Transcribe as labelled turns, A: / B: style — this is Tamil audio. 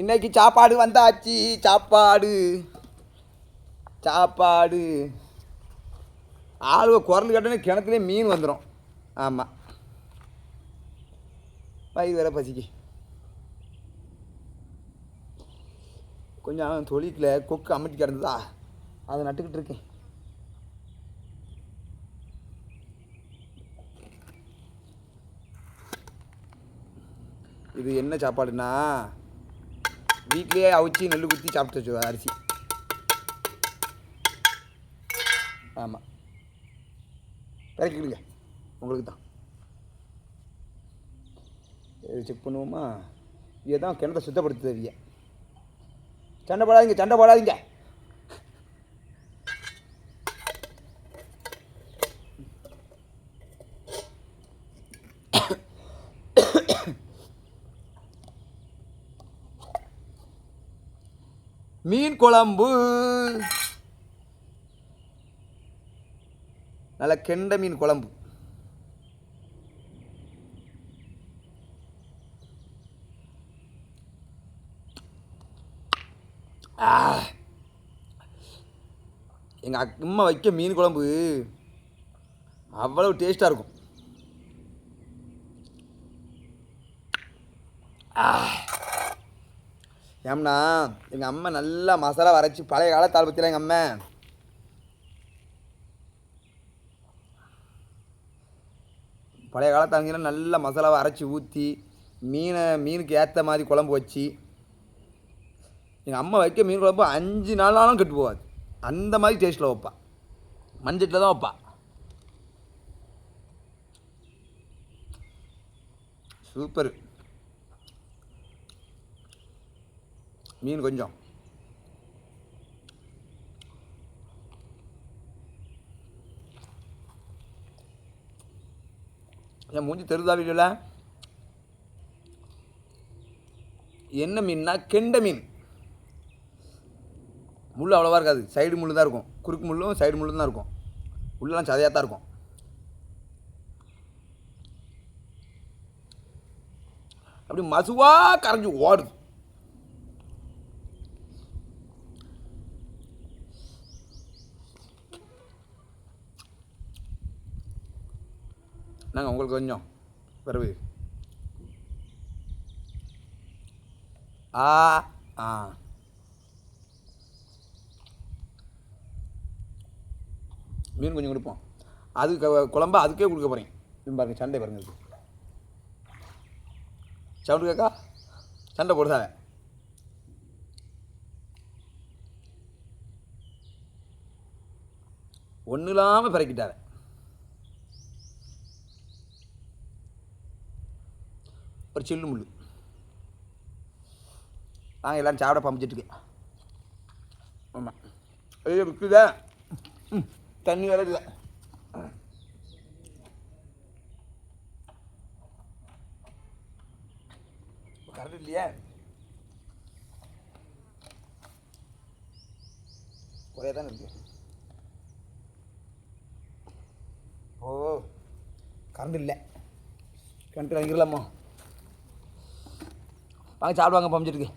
A: இன்னைக்கு சாப்பாடு வந்தாச்சு. சாப்பாடு. சாப்பாடு. ஆளுவ குரல் கட்டனே கிணத்துலேயே மீன் வந்துடும் ஆமாம் வயிறு வேற பசிக்கு. கொஞ்சம் தொழிக்கில் கொக்கு அமட்டி கிடந்ததா? அதை நட்டுக்கிட்டு இருக்கேன். இது என்ன சாப்பாடுன்னா? வீட்லேயே அவிச்சு நெல் குத்தி சாப்பிட்டு வச்சு அரிசி. ஆமாம் இறக்கிடுங்க. உங்களுக்கு தான். செக் பண்ணுவோமா? இதுதான் கிணத்தை சுத்தப்படுத்து தவிய சண்டை போடாதீங்க சண்டை போடாதீங்க. மீன் குழம்பு. நல்ல கெண்ட மீன் குழம்பு. எங்கள் அம்மா வைக்க மீன் குழம்பு. அவ்வளவு டேஸ்ட்டாக இருக்கும். ஆ. ஏம்னா எங்கள் அம்மா நல்லா மசாலா வரைச்சி பழைய கால தாழ்பத்தில் எங்கள் அம்மா. பழைய காலத்தாங்கன்னா நல்லா மசாலாவை அரைச்சி ஊற்றி மீனை மீனுக்கு ஏற்ற மாதிரி குழம்பு வச்சு எங்கள் அம்மா வைக்க மீன் குழம்பு அஞ்சு நாளாலும் கெட்டு போகாது. அந்த மாதிரி டேஸ்ட்டில் வைப்பா. மஞ்சட்டில் தான் வைப்பா. சூப்பர். மீன் கொஞ்சம் என் மூஞ்சி தெரிதா வீடியோவில் என்ன மீன்னா கெண்டை மீன். முள் அவ்வளோவா இருக்காது. சைடு முள் தான் இருக்கும். குறுக்கு முள்ளும் சைடு முள்ளும் தான் இருக்கும். உள்ளெல்லாம் சதையாக தான் இருக்கும். அப்படி மசுவாக கரைஞ்சி ஓடுது. நாங்கள் உங்களுக்கு கொஞ்சம் பிறகு. ஆ ஆ. மீன் கொஞ்சம் கொடுப்போம். அது குழம்பா அதுக்கே கொடுக்க போகிறேன் பாருங்க சண்டை பாருங்க இது. சவுண்டு கேக்கா சண்டை போடுதாங்க ஒன்றும் இல்லாமல் பிறக்கிட்டாரு. ஒரு சில்லு முள்ளு. நாங்கள் எல்லோரும் சாப்பிட பம்பிச்சிட்ருக்கேன் ஆமாம் ஐயோ விற்குதா ம் தண்ணி வேற இல்லை கரண்ட் இல்லையா? குறைய தான் இருக்கு. ஓ கரண்ட் இல்லை. கரண்ட் வாங்கிடலாமா வாங்க சாப்பிடுவாங்க பம்பிச்சிருக்கு